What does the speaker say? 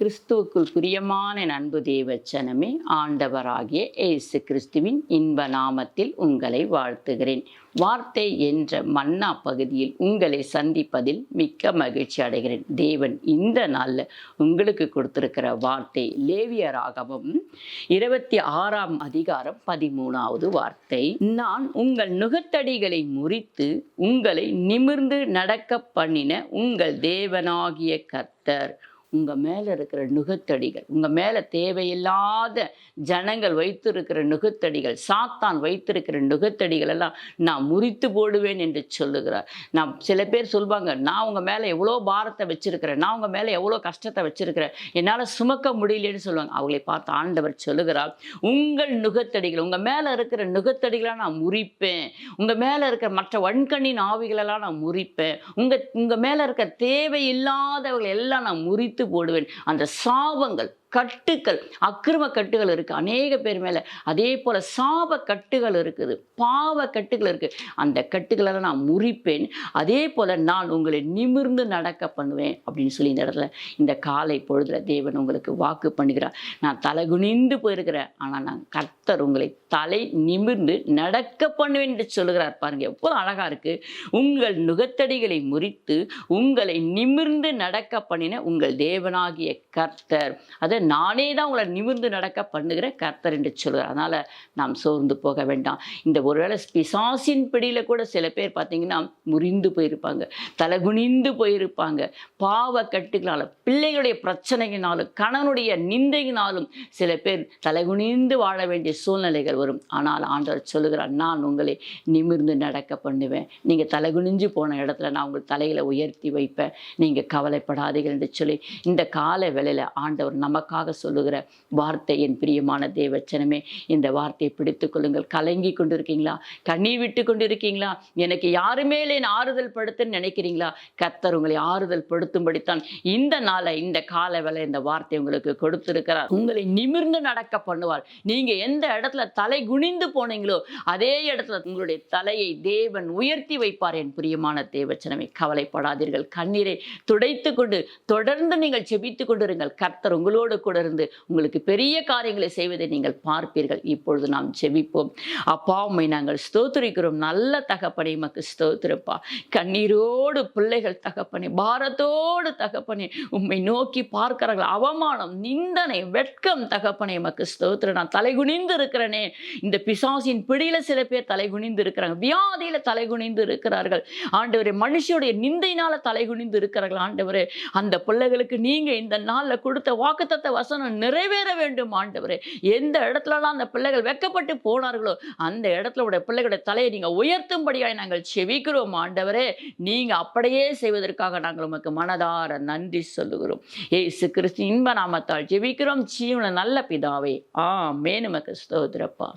கிறிஸ்துவுக்குள் பிரியமான என் அன்பு தேவச்சனமே ஆண்டவராகிய இயேசு கிறிஸ்துவின் இன்ப நாமத்தில் உங்களை வாழ்த்துகிறேன். வார்த்தை என்ற மன்னா பகுதியில் உங்களை சந்திப்பதில் மிக்க மகிழ்ச்சி அடைகிறேன். தேவன் இந்த நாளில் உங்களுக்கு கொடுத்திருக்கிற வார்த்தை லேவியராகவும் இருபத்தி ஆறாம் அதிகாரம் பதிமூணாவது வார்த்தை. நான் உங்கள் நுகத்தடிகளை முறித்து உங்களை நிமிர்ந்து நடக்க பண்ணின உங்கள் தேவனாகிய கர்த்தர் உங்கள் மேலே இருக்கிற நுகத்தடிகள் உங்கள் மேலே தேவையில்லாத ஜனங்கள் வைத்திருக்கிற நுகத்தடிகள் சாத்தான் வைத்திருக்கிற நுகத்தடிகள் எல்லாம் நான் முறித்து போடுவேன் என்று சொல்லுகிறார். நான் சில பேர் சொல்வாங்க நான் உங்கள் மேலே எவ்வளோ பாரத்தை வச்சுருக்கிறேன் நான் உங்கள் மேலே எவ்வளோ கஷ்டத்தை வச்சுருக்கிறேன் என்னால் சுமக்க முடியலன்னு சொல்லுவாங்க. அவங்களை பார்த்து ஆண்டவர் சொல்லுகிறார் உங்கள் நுகத்தடிகள் உங்கள் மேலே இருக்கிற நுகத்தடிகளாக நான் முறிப்பேன். உங்கள் மேலே இருக்கிற மற்ற வன்கண்ணின் ஆவிகளெல்லாம் நான் முறிப்பேன். உங்கள் உங்கள் மேலே இருக்க தேவையில்லாதவர்கள் எல்லாம் நான் முறித்து போடுவேன். அந்த சாபங்கள் கட்டுக்கள் அக்கிரம கட்டுகள் இருக்குது அநேக பேர் மேலே. அதே போல் சாப கட்டுகள் இருக்குது. பாவ கட்டுகள் இருக்குது அந்த கட்டுகளெல்லாம் நான் முறிப்பேன். அதே போல் நான் உங்களை நிமிர்ந்து நடக்க பண்ணுவேன் அப்படின்னு சொல்லி இந்த இடத்துல இந்த காலை பொழுதில் தேவன் உங்களுக்கு வாக்கு பண்ணுகிறார். நான் தலைகுனிந்து போயிருக்கிறேன். ஆனால் நான் கர்த்தர் உங்களை தலை நிமிர்ந்து நடக்க பண்ணுவேன் என்று சொல்லுகிறார். பாருங்க எவ்வளோ அழகாக இருக்குது உங்கள் நுகத்தடிகளை முறித்து உங்களை நிமிர்ந்து நடக்க பண்ணின உங்கள் தேவனாகிய கர்த்தர். அதை நானே தான் உங்களை நிமிர்ந்து நடக்க பண்ணுகிற கர்த்தர் என்று சொல்கிறார் அதனால் நாம் சோர்ந்து போக வேண்டாம். இந்த ஒருவேளை பிசாசின் பிடியில் கூட சில பேர் பார்த்தீங்கன்னா முறிந்து போயிருப்பாங்க தலைகுனிந்து போயிருப்பாங்க. பாவ கட்டுகளால் பிள்ளைகளுடைய பிரச்சனையினாலும் கணவனுடைய நிந்தையினாலும் சில பேர் தலைகுனிந்து வாழ வேண்டிய சூழ்நிலைகள் வரும். ஆனால் ஆண்டவர் சொல்லுகிறார் நான் உங்களை நிமிர்ந்து நடக்க பண்ணுவேன். நீங்கள் தலைகுனிஞ்சு போன இடத்துல நான் உங்கள் தலையில் உயர்த்தி வைப்பேன். நீங்கள் கவலைப்படாதீர்கள் என்று சொல்லி இந்த கால வேளையில் ஆண்டவர் நமக்கு நமக்காக சொல்லுகிற வார்த்தை என் பிரியமான தேவச்சனமே இந்த வார்த்தையை பிடித்து கொள்ளுங்கள். கலங்கி கொண்டு இருக்கீங்களா கண்ணீர் விட்டு கொண்டு இருக்கீங்களா எனக்கு யாருமே என் ஆறுதல் படுத்துன்னு நினைக்கிறீங்களா? கர்த்தர் உங்களை ஆறுதல் படுத்தும்படித்தான் இந்த நாளை இந்த கால வேலை இந்த வார்த்தை உங்களுக்கு கொடுத்திருக்கிறார். உங்களை நிமிர்ந்து நடக்க பண்ணுவார். நீங்க எந்த இடத்துல தலை குனிந்து போனீங்களோ அதே இடத்துல உங்களுடைய தலையை தேவன் உயர்த்தி வைப்பார் என் பிரியமான தேவச்சனமே. கவலைப்படாதீர்கள். கண்ணீரை துடைத்து கொண்டு தொடர்ந்து நீங்கள் செபித்து கொண்டிருங்கள். கர்த்தர் உங்களோடு கூட இருந்து உங்களுக்கு பெரிய காரியங்களை செய்வதை நீங்கள் பார்ப்பீர்கள். இப்பொழுது நாம் செவிப்போம் அப்பா உண்மை நாங்கள் ஸ்தோத்திரிக்கிறோம். நல்ல தகப்பனை மக்கு ஸ்தோத்திரப்பா. கண்ணீரோடு பிள்ளைகள் தகப்பனே பாரத்தோடு தகப்பனே உண்மை நோக்கி பார்க்கிறார்கள். அவமானம் நிந்தனை வெட்கம் தகப்பனே மக்கு ஸ்தோத்திர நான் தலைகுனிந்து இருக்கிறனே இந்த பிசாசின் பிடியில் சில பேர் தலைகுனிந்து இருக்கிறாங்க வியாதியில் தலைகுனிந்து இருக்கிறார்கள் ஆண்டவரே மனுஷனுடைய நிந்தையினால் தலைகுனிந்து இருக்கிறார்கள் ஆண்டவரே அந்த பிள்ளைகளுக்கு நீங்கள் இந்த நாளில் கொடுத்த வாக்குத்த வாக்குத்தத்த வசனம் நிறைவேற வேண்டும் ஆண்டவரே. எந்த இடத்துலலாம் அந்த பிள்ளைகள் வெக்கப்பட்டு போனார்களோ அந்த இடத்துல உடைய பிள்ளைகளுடைய தலையை நீங்கள் உயர்த்தும்படியாய் நாங்கள் செவிக்கிறோம் ஆண்டவரே. நீங்கள் அப்படியே செய்வதற்காக நாங்கள் உமக்கு மனதார நன்றி சொல்லுகிறோம். ஏசு கிறிஸ்து இன்ப நாமத்தால் ஜெபிக்கிறோம். ஜீவன நல்ல பிதாவே. ஆ மேனுமக்கு ஸ்தோத்திரப்பா.